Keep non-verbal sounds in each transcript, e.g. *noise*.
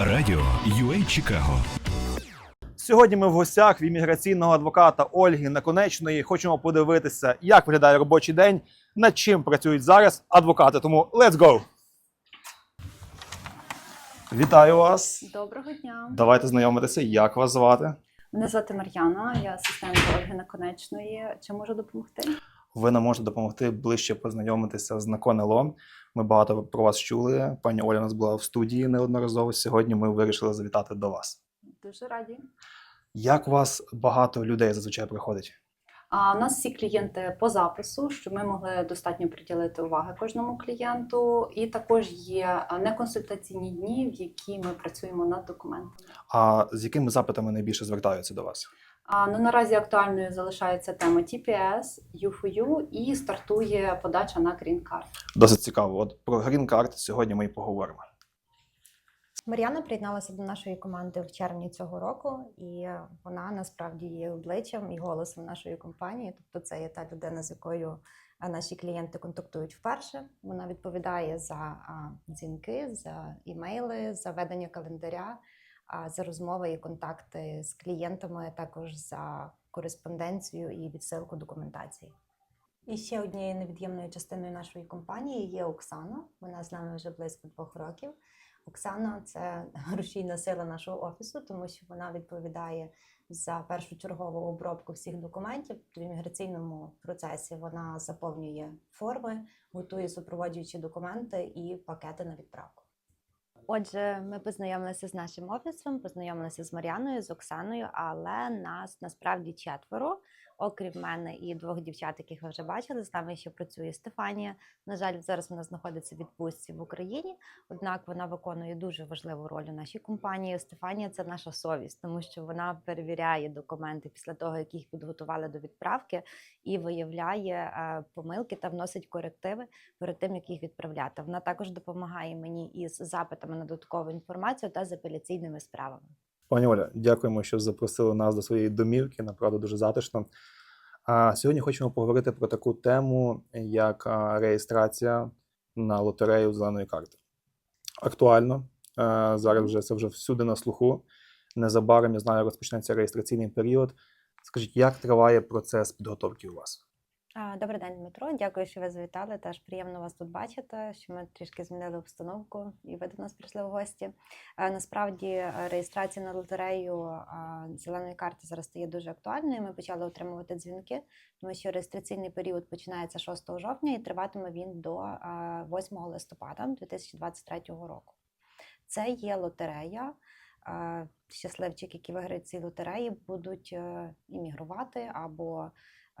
Радіо UA Чикаго. Сьогодні ми в гостях в імміграційного адвоката Ольги Наконечної. Хочемо подивитися, як виглядає робочий день, над чим працюють зараз адвокати. Тому let's go! Вітаю вас! Доброго дня. Давайте знайомитися. Як вас звати? Мене звати Мар'яна, я асистент Ольги Наконечної. Чи можу допомогти? Ви нам можете допомогти ближче познайомитися з Наконелом. Ми багато про вас чули. Пані Оля у нас була в студії неодноразово. Сьогодні ми вирішили завітати до вас. Дуже раді. Як у вас багато людей зазвичай приходить? А у нас всі клієнти по запису, щоб ми могли достатньо приділити уваги кожному клієнту. І також є неконсультаційні дні, в які ми працюємо над документами. А з якими запитами найбільше звертаються до вас? А, ну, наразі актуальною залишається тема TPS, U4U і стартує подача на Green Card. Досить цікаво. От про Green Card сьогодні ми і поговоримо. Мар'яна приєдналася до нашої команди в червні цього року, і вона насправді є обличчям і голосом нашої компанії. Тобто, це є та людина, з якою наші клієнти контактують вперше. Вона відповідає за дзвінки, за імейли, за ведення календаря, за розмови і контакти з клієнтами, також за кореспонденцію і відсилку документації. І ще однією невід'ємною частиною нашої компанії є Оксана. Вона з нами вже близько двох років. Оксана це рушійна сила нашого офісу, тому що вона відповідає за першочергову обробку всіх документів в імміграційному процесі. Вона заповнює форми, готує супроводжуючі документи і пакети на відправку. Отже, ми познайомилися з нашим офісом, познайомилися з Мар'яною, з Оксаною, але нас насправді четверо. Окрім мене і двох дівчат, яких ви вже бачили, з нами ще працює Стефанія. На жаль, зараз вона знаходиться в відпустці в Україні. Однак вона виконує дуже важливу роль у нашій компанії. Стефанія це наша совість, тому що вона перевіряє документи після того, як їх підготували до відправки, і виявляє е, помилки та вносить корективи перед тим, як їх відправляти. Вона також допомагає мені із запитами на додаткову інформацію та з апеляційними справами. Пані Оля, дякуємо, що запросили нас до своєї домівки. Направду дуже затишно. А сьогодні хочемо поговорити про таку тему, як реєстрація на лотерею зеленої карти. Актуально. Зараз вже це вже всюди на слуху. Незабаром, я знаю, розпочнеться реєстраційний період. Скажіть, як триває процес підготовки у вас? Добрий день, Дмитро. Дякую, що ви завітали. Теж приємно вас тут бачити. Що ми трішки змінили обстановку, і ви до нас прийшли в гості. Насправді реєстрація на лотерею зеленої карти зараз стає дуже актуальною. Ми почали отримувати дзвінки, тому що реєстраційний період починається 6 жовтня і триватиме він до 8 листопада 2023 року. Це є лотерея. А, Щасливчики, які виграють ці лотереї, будуть е, іммігрувати або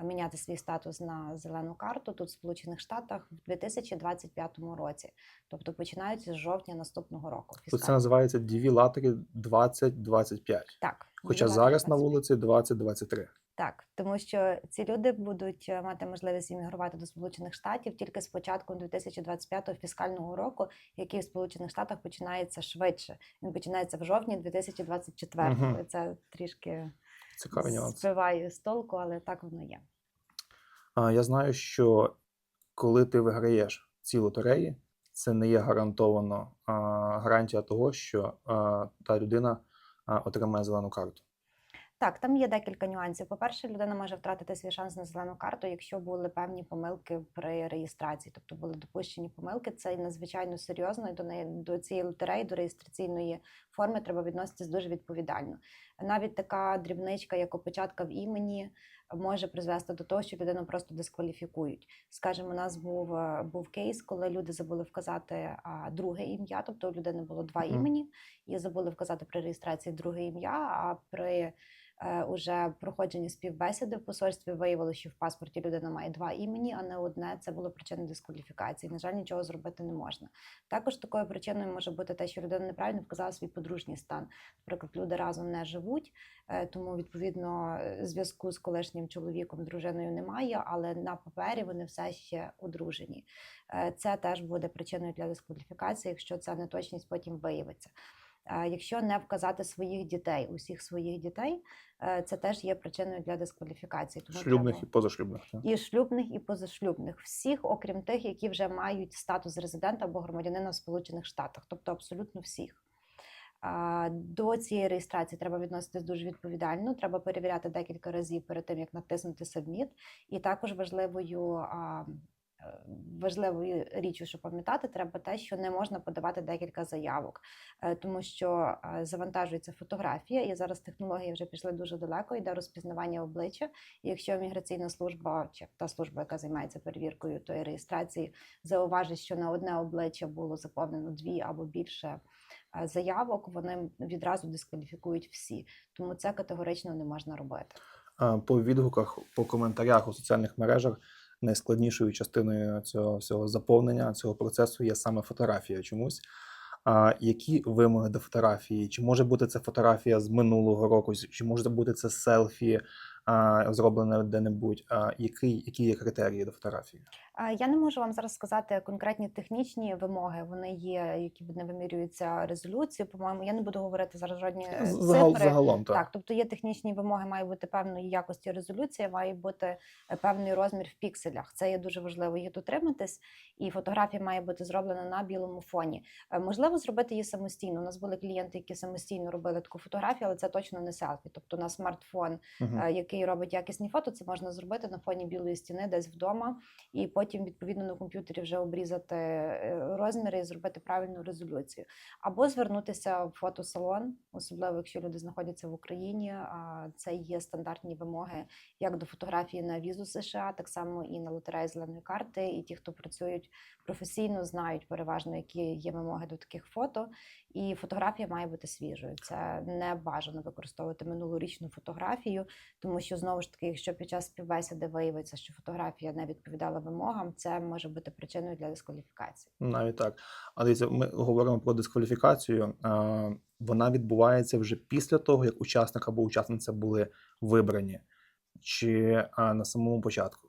міняти свій статус на зелену карту тут в Сполучених Штатах в 2025 році, тобто починаючи з жовтня наступного року. Тут це називається DV Lottery 2025. Так, Хоча зараз на 25. вулиці 2023. Так, тому що ці люди будуть е, мати можливість іммігрувати до Сполучених Штатів тільки з початком 2025 фіскального року, який в Сполучених Штатах починається швидше. Він починається в жовтні 2024. Мгм. І Це трішки Цікавий нюанс. з толку, але так воно є. А, Я знаю, що коли ти виграєш ці лотереї, це не є гарантовано а, гарантія того, що а, та людина а, отримає зелену карту. Так, там є декілька нюансів. По-перше, людина може втратити свій шанс на зелену карту, якщо були певні помилки при реєстрації, тобто були допущені помилки. Це надзвичайно серйозно. І до неї до цієї лотереї, до реєстраційної форми треба відноситись дуже відповідально. Навіть така дрібничка, як опечатка в імені, може призвести до того, що людину просто дискваліфікують. Скажімо, у нас був, е, був кейс, коли люди забули вказати а, друге ім'я, тобто у людини було два імені, і забули вказати при реєстрації друге ім'я. А при уже проходженні співбесіди в посольстві виявилося, що в паспорті людина має два імені, а не одне. Це було причиною дискваліфікації. На жаль, нічого зробити не можна. Також такою причиною може бути те, що людина неправильно вказала свій подружній стан. Наприклад, люди разом не живуть, е, тому відповідно е, зв'язку з колишнім чоловіком, дружиною немає, але на папері вони все ще одружені. Е, Це теж буде причиною для дискваліфікації, якщо ця неточність потім виявиться. Е, Якщо не вказати своїх дітей, усіх своїх дітей, е, це теж є причиною для дискваліфікації. Тому Шлюбних треба- і позашлюбних. так? і шлюбних, і позашлюбних, всіх, окрім тих, які вже мають статус резидента або громадянина в Сполучених Штатах, тобто абсолютно всіх. До цієї реєстрації треба відноситись дуже відповідально. Треба перевіряти декілька разів перед тим, як натиснути Submit. І також важливою е, важливою річчю, що пам'ятати, треба те, що не можна подавати декілька заявок, Е, тому що е, завантажується фотографія, і зараз технології вже пішли дуже далеко. Йде розпізнавання обличчя. І якщо міграційна служба чи та служба, яка займається перевіркою тої реєстрації, зауважить, що на одне обличчя було заповнено дві або більше е, заявок, вони відразу дискваліфікують всі. Тому це категорично не можна робити. По відгуках, по коментарях у соціальних мережах найскладнішою частиною цього всього заповнення цього процесу є саме фотографія чомусь. А які вимоги до фотографії? Чи може бути це фотографія з минулого року, чи може бути це селфі, а, зроблене де-небудь? А, які, які є критерії до фотографії? Е, Я не можу вам зараз сказати конкретні технічні вимоги. Вони є, які не вимірюються резолюцією. По-моєму, я не буду говорити зараз жодні е, Загал, цифри. загалом так. Так, тобто є технічні вимоги, має бути певної якості резолюція, має бути е, певний розмір в пікселях. Це є дуже важливо її дотриматись, і фотографія має бути зроблена на білому фоні. Е, Можливо, зробити її самостійно. У нас були клієнти, які самостійно робили таку фотографію, але це точно не селфі. Тобто на смартфон е, який робить якісні фото, це можна зробити на фоні білої стіни, десь вдома, і потім відповідно на комп'ютері вже обрізати е, розміри і зробити правильну резолюцію. Або звернутися в фотосалон, особливо якщо люди знаходяться в Україні. Це є стандартні вимоги як до фотографії на візу США, так само і на лотереї зеленої карти. І ті, хто працюють професійно, знають переважно, які є вимоги до таких фото. І фотографія має бути свіжою. Це не бажано використовувати минулорічну фотографію, тому що знову ж таки, якщо під час співбесіди виявиться, що фотографія не відповідала вимогам, це може бути причиною для дискваліфікації. Навіть так. А дивіться, ми говоримо про дискваліфікацію. Вона відбувається вже після того, як учасник або учасниця були вибрані, чи на самому початку.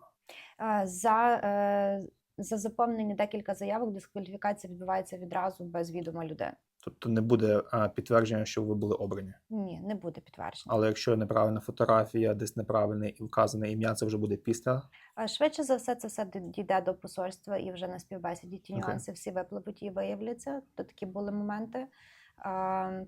За, е, за заповнені декілька заявок дискваліфікація відбувається відразу без відома людини. Тобто не буде а, підтвердження, що ви були обрані. Ні, не буде підтвердження. Але якщо неправильна фотографія, десь неправильне і вказане ім'я, це вже буде після. А Швидше за все, це все дійде до посольства і вже на співбесіді ті нюанси нюанси всі випливуть і виявляться. То такі були моменти.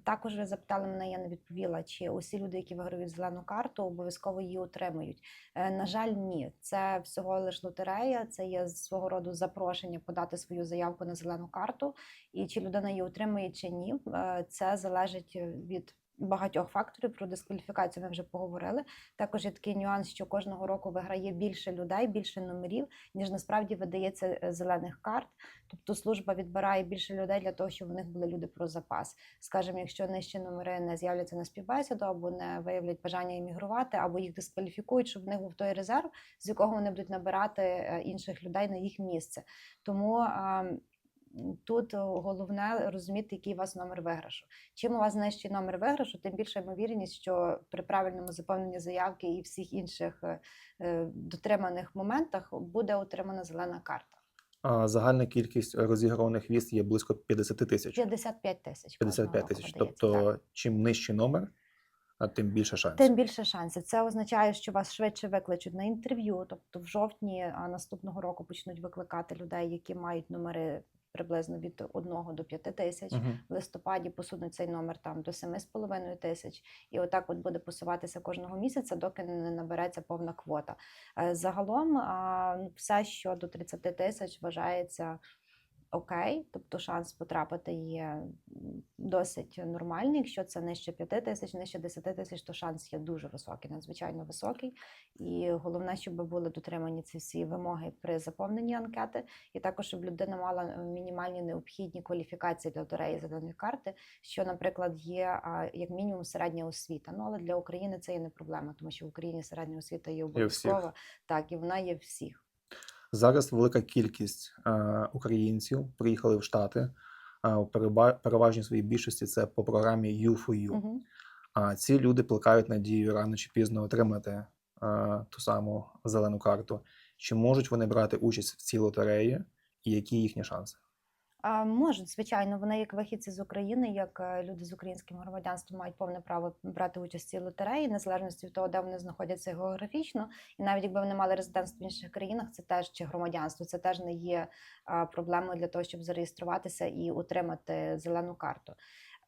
Також запитали мене, я не відповіла, чи усі люди, які виграють зелену карту, обов'язково її отримують. Е, На жаль, ні. Це всього лиш лотерея, це є свого роду запрошення подати свою заявку на зелену карту. І чи людина її отримує чи ні, е, це залежить від багатьох факторів. Про дискваліфікацію ми вже поговорили. Також є такий нюанс, що кожного року виграє більше людей, більше номерів, ніж насправді видається е, зелених карт. Тобто служба відбирає більше людей для того, щоб у них були люди про запас. Скажімо, якщо нижчі номери не з'являться на співбесіду, або не виявлять бажання іммігрувати, або їх дискваліфікують, щоб в них був той резерв, з якого вони будуть набирати е, інших людей на їх місце. Тому тут головне розуміти, який у вас номер виграшу. Чим у вас нижчий номер виграшу, тим більша ймовірність, що при правильному заповненні заявки і всіх інших е, е, дотриманих моментах буде отримана зелена карта. А, загальна кількість розіграних віз є близько 50 тисяч. 55 тисяч. 55 тисяч. Тобто, чим нижчий номер, а тим більше шансів. Тим більше шансів. Це означає, що вас швидше викличуть на інтерв'ю. Тобто в жовтні а, наступного року почнуть викликати людей, які мають номери приблизно від 1 до 5 тисяч. Мгм. В листопаді посунуть цей номер там до 7,5 тисяч, і отак от буде посуватися кожного місяця, доки не набереться повна квота. Е, Загалом все, що до 30 тисяч, вважається окей, тобто шанс потрапити є досить нормальний. Якщо це нижче 5 тисяч, нижче 10 тисяч, то шанс є дуже високий, надзвичайно високий. І головне, щоб були дотримані ці всі вимоги при заповненні анкети, і також щоб людина мала е, мінімальні необхідні кваліфікації для лотереї зеленої карти, що, наприклад, є як мінімум середня освіта. Ну але для України це є не проблема, тому що в Україні середня освіта є обов'язкова, так і вона є всіх. Зараз велика кількість е, українців приїхали в Штати. У переба- переважній своїй більшості це по програмі U4U. Угу. А ці люди плекають надію рано чи пізно отримати е, ту саму зелену карту. Чи можуть вони брати участь в цій лотереї, і які їхні шанси? Можуть, звичайно, вони як вихідці з України, як е, люди з українським громадянством мають повне право брати участь в цій лотереї, незалежно від того, де вони знаходяться географічно. І навіть якби вони мали резидентство в інших країнах, це теж чи громадянство, це теж не є проблемою для того, щоб зареєструватися і отримати зелену карту.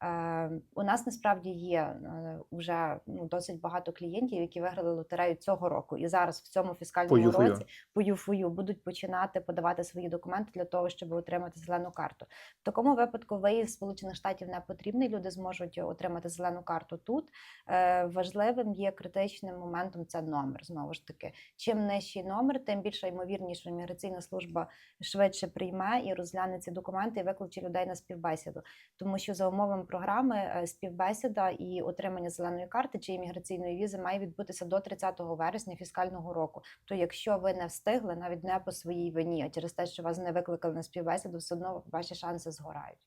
Е, У нас насправді є е, вже ну, досить багато клієнтів, які виграли лотерею цього року, і зараз в цьому фіскальному юфою. році по ЮФУ будуть починати подавати свої документи для того, щоб отримати зелену карту. В такому випадку виїзд Сполучених Штатів не потрібний. Люди зможуть отримати зелену карту тут. Е, Важливим є критичним моментом це номер. Знову ж таки, чим нижчий номер, тим більша ймовірність, що міграційна служба швидше прийме і розгляне ці документи і викличе людей на співбесіду. Тому що за умовами програми е, співбесіда і отримання зеленої карти чи імміграційної візи має відбутися до 30 вересня фіскального року. То якщо ви не встигли, навіть не по своїй вині, а через те, що вас не викликали на співбесіду, все одно ваші шанси згорають.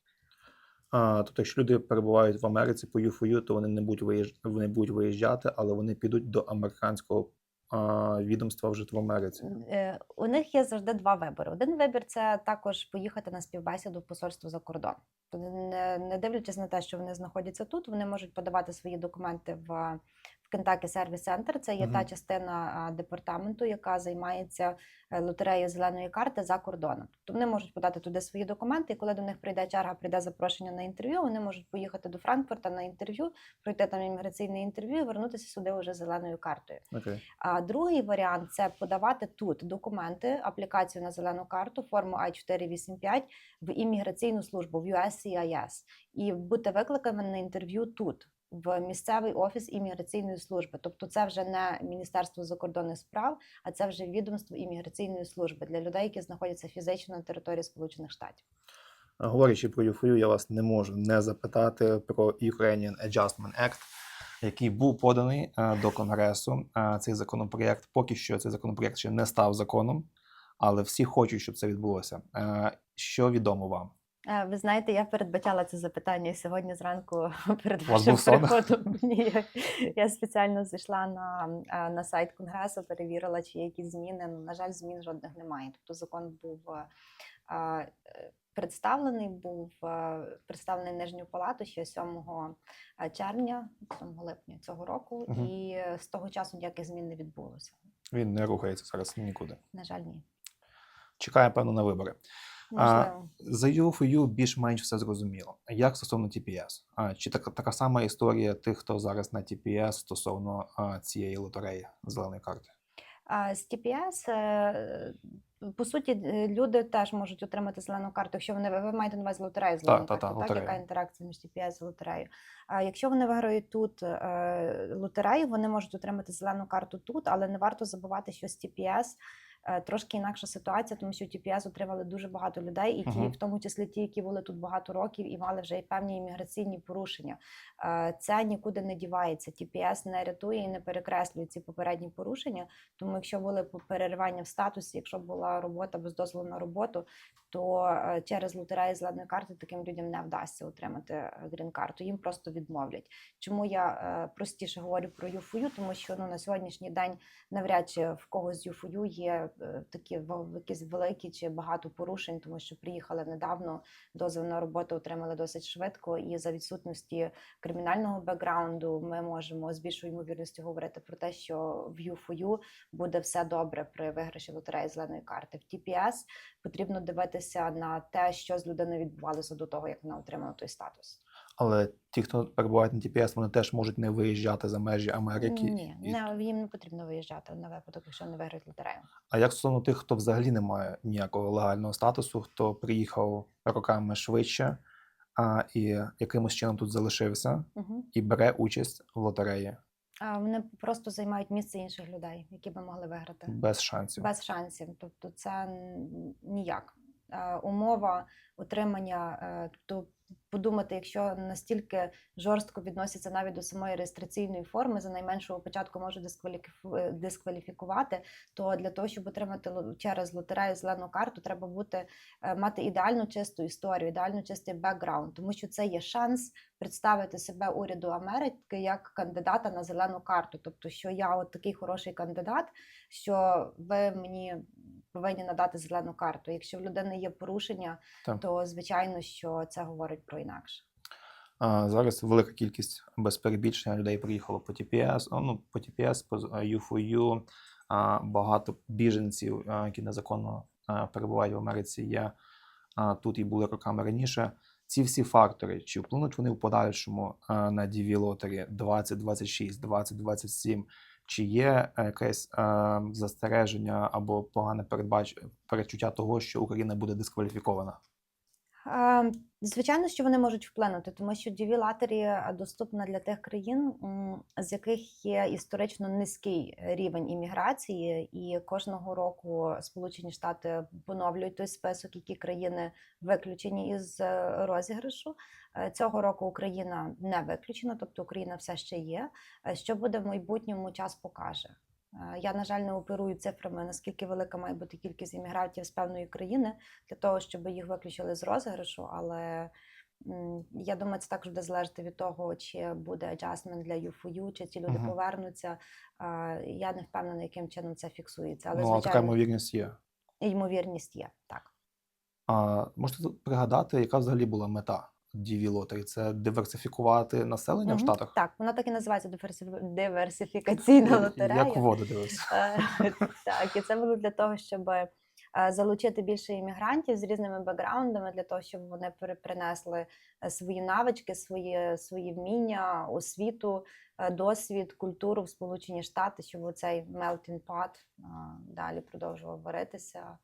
А, тобто, якщо люди перебувають в Америці по юфою, то вони не будуть виїжджати, вони будуть виїжджати, але вони підуть до американського а, відомства вже в Америці. Е, У них є завжди два вибори. Один вибір це також поїхати на співбесіду в посольство за кордон. Не дивлячись на те, що вони знаходяться тут, вони можуть подавати свої документи в. Kentucky Service Center це є та частина департаменту, яка займається е, лотереєю зеленої карти за кордоном. Тобто вони можуть подати туди свої документи, і коли до них прийде черга, прийде запрошення на інтерв'ю, вони можуть поїхати до Франкфурта на інтерв'ю, пройти там імміграційне інтерв'ю і вернутися сюди вже зеленою картою. Окей. А другий варіант це подавати тут документи, аплікацію на зелену карту, форму I-485 в імміграційну службу в USCIS і бути викликаним на інтерв'ю тут. В місцевий офіс імміграційної служби, тобто це вже не Міністерство закордонних справ, а це вже відомство імміграційної служби для людей, які знаходяться фізично на території Сполучених Штатів. Говорячи про юфою, я вас не можу не запитати про Ukrainian Adjustment Act, який був поданий е, до Конгресу. Е, Цей законопроєкт поки що цей законопроєкт ще не став законом, але всі хочуть, щоб це відбулося. Е, Що відомо вам? Ви знаєте, я передбачала це запитання і сьогодні зранку *laughs* перед вашим приходом. Ні, я, спеціально зайшла на, на сайт конгресу, перевірила, чи є якісь зміни. Ну, на жаль, змін жодних немає. Тобто закон був представлений, був представлений Нижню палату ще 7 червня, 7 липня цього року, Мгм. і з того часу ніяких змін не відбулося. Він не рухається зараз нікуди. На жаль, ні. Чекає, певно, на вибори. За UFU більш-менш все зрозуміло. Як стосовно TPS? А, чи така, така сама історія тих, хто зараз на TPS стосовно а, цієї лотереї зеленої карти? А з TPS, е, по суті, е, люди теж можуть отримати зелену карту, якщо вони ви маєте на увазі лотерею зелену та, та, карту, так, лотерею. яка інтеракція між TPS і лотереєю. А якщо вони виграють тут е, лотерею, вони можуть отримати зелену карту тут, але не варто забувати, що з TPS трошки інакша ситуація, тому що TPS отримали дуже багато людей, і ті, в тому числі ті, які були тут багато років і мали вже і певні імміграційні порушення. Е, Це нікуди не дівається. TPS не рятує і не перекреслює ці попередні порушення. Тому якщо були переривання в статусі, якщо була робота без дозволу на роботу, то е, через лотерею зеленої карти таким людям не вдасться отримати грін-карту. Їм просто відмовлять. Чому я е, простіше говорю про ЮФУ? Тому що ну на сьогоднішній день навряд чи в когось з ЮФУ є е, такі якісь великі чи багато порушень, тому що приїхали недавно, дозвіл на роботу отримали досить швидко, і за відсутності кримінального бекграунду ми можемо з більшою ймовірністю говорити про те, що в ЮФУ буде все добре при виграші лотереї зеленої карти. В TPS потрібно дивитися на те, що з людиною відбувалося до того, як вона отримала той статус. Але ті, хто перебувають на TPS, вони теж можуть не виїжджати за межі Америки. Ні, І- не, їм не потрібно виїжджати на випадок, якщо не виграють лотерею. А як стосовно тих, хто взагалі не має ніякого легального статусу, хто приїхав роками швидше, а і якимось чином тут залишився Угу. і бере участь в лотереї А вони просто займають місце інших людей, які би могли виграти. без шансів. без шансів. Тобто, це ніяк. Е, Умова отримання, е, тобто подумати, якщо настільки жорстко відносяться навіть до самої реєстраційної форми, за найменшого початку дискваліфі- е, дискваліфікувати, то для того, щоб отримати через лотерею зелену карту, треба бути мати ідеально чисту історію, ідеально чистий бекграунд, тому що це є шанс представити себе уряду Америки як кандидата на зелену карту. Тобто, що я от такий хороший кандидат, що ви мені повинні надати зелену карту. Якщо в людини є порушення, Так. то звичайно, що це говорить про інакше. А, зараз велика кількість без перебільшення людей приїхало по а, ну, по TPS, по UFOU. А, багато біженців, а, які незаконно а, перебувають в Америці, є а, тут і були роками раніше. ці всі фактори, чи вплинуть вони в подальшому е, на DV лотері 2026, 2027, чи є е, якесь е, застереження або погане передбач... передчуття того, що Україна буде дискваліфікована? Е, Звичайно, що вони можуть вплинути, тому що DV Lottery доступна для тих країн, з яких є історично низький рівень імміграції, і кожного року Сполучені Штати поновлюють той список, які країни виключені із е, розіграшу. Е, Цього року Україна не виключена, тобто Україна все ще є. Е, Що буде в майбутньому, час покаже. Е, Я, на жаль, не оперую цифрами, наскільки велика має бути кількість іммігрантів з певної країни для того, щоб їх виключили з розіграшу. Але я думаю, це також буде залежати від того, чи буде аджастмент для UFU, чи ці люди Мгм. повернуться. Е, Я не впевнена, яким чином це фіксується. Але ну, а така ймовірність є. ймовірність є так. А можете пригадати, яка взагалі була мета DV лотері? Це диверсифікувати населення в Мгм. Штатах? Так, вона так і називається диверсифі- диверсифікаційна лотерея. Як воду дивився? Е, Так, і це було для того, щоб е, залучити більше іммігрантів з різними бекграундами, для того, щоб вони пере- принесли е, свої навички, свої, свої вміння, освіту, е, досвід, культуру в Сполучені Штати, щоб цей melting pot е, далі продовжував варитися.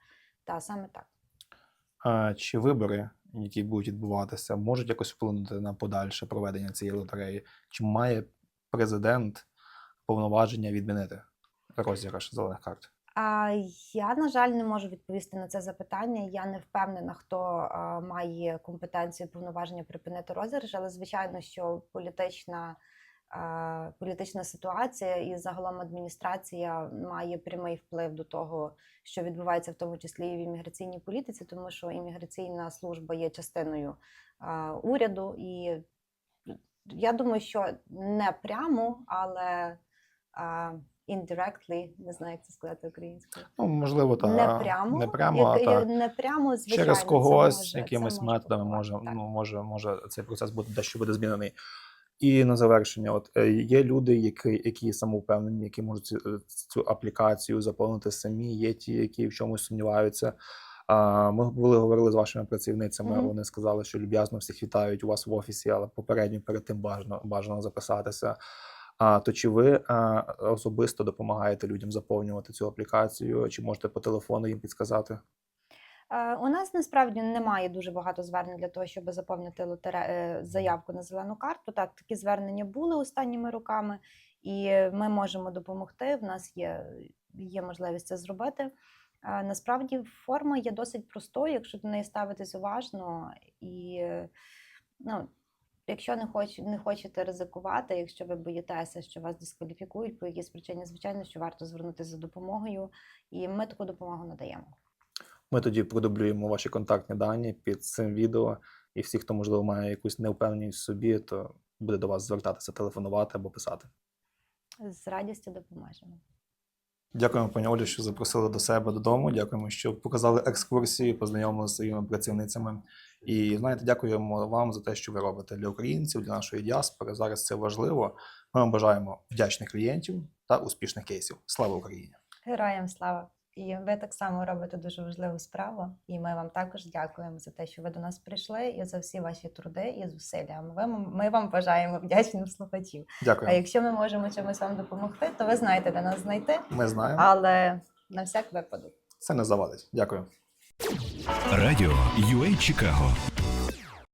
Та саме так. А, Чи вибори, які будуть відбуватися, можуть якось вплинути на подальше проведення цієї лотереї? Чи має президент повноваження відмінити розіграш зелених карт? А я, на жаль, не можу відповісти на це запитання. Я не впевнена, хто має компетенцію повноваження припинити розіграш, але звичайно, що політична, політична ситуація і загалом адміністрація має прямий вплив до того, що відбувається в тому числі і в імміграційній політиці, тому що імміграційна служба є частиною уряду, і я думаю, що не прямо, але. а, indirectly, не знаю, як це сказати українською. Ну, можливо, та не прямо, не прямо, як- та не прямо, звичайно, через когось, може- якимись це може методами може, ну, може, може цей процес буде дещо буде змінений. І на завершення, от е, є люди, які, які самовпевнені, які можуть цю, е, цю аплікацію заповнити самі. Є ті, які в чомусь сумніваються. А, ми були говорили з вашими працівницями. Мгм. Вони сказали, що люб'язно всіх вітають у вас в офісі, але попередньо перед тим бажано бажано записатися. А то чи ви а, особисто допомагаєте людям заповнювати цю аплікацію? Чи можете по телефону їм підсказати? Е, У нас насправді немає дуже багато звернень для того, щоб заповнити лотере... е, заявку на зелену карту. Так, такі звернення були останніми роками, і ми можемо допомогти. В нас є, є можливість це зробити. Е, Насправді форма є досить простою, якщо до неї ставитись уважно. І ну, якщо не, хоч, не хочете ризикувати, якщо ви боїтеся, що вас дискваліфікують по якійсь причині, звичайно, що варто звернутися за допомогою, і ми таку допомогу надаємо. Ми тоді продублюємо ваші контактні дані під цим відео, і всі, хто можливо має якусь неупевненість в собі, то буде до вас звертатися, телефонувати або писати. З радістю допоможемо. Дякуємо, пані Олі, що запросили до себе додому. Дякуємо, що показали екскурсію, познайомилися з своїми працівницями. І знаєте, дякуємо вам за те, що ви робите для українців, для нашої діаспори. Зараз це важливо. Ми вам бажаємо вдячних клієнтів та успішних кейсів. Слава Україні! Героям слава! І ви так само робите дуже важливу справу. І ми вам також дякуємо за те, що ви до нас прийшли, і за всі ваші труди і зусилля. Ми, ми вам бажаємо вдячних слухачів. Дякую. А якщо ми можемо чимось вам допомогти, то ви знаєте, де нас знайти. Ми знаємо, Але на всяк випадок. це не завадить. Дякую. Радіо UA Чикаго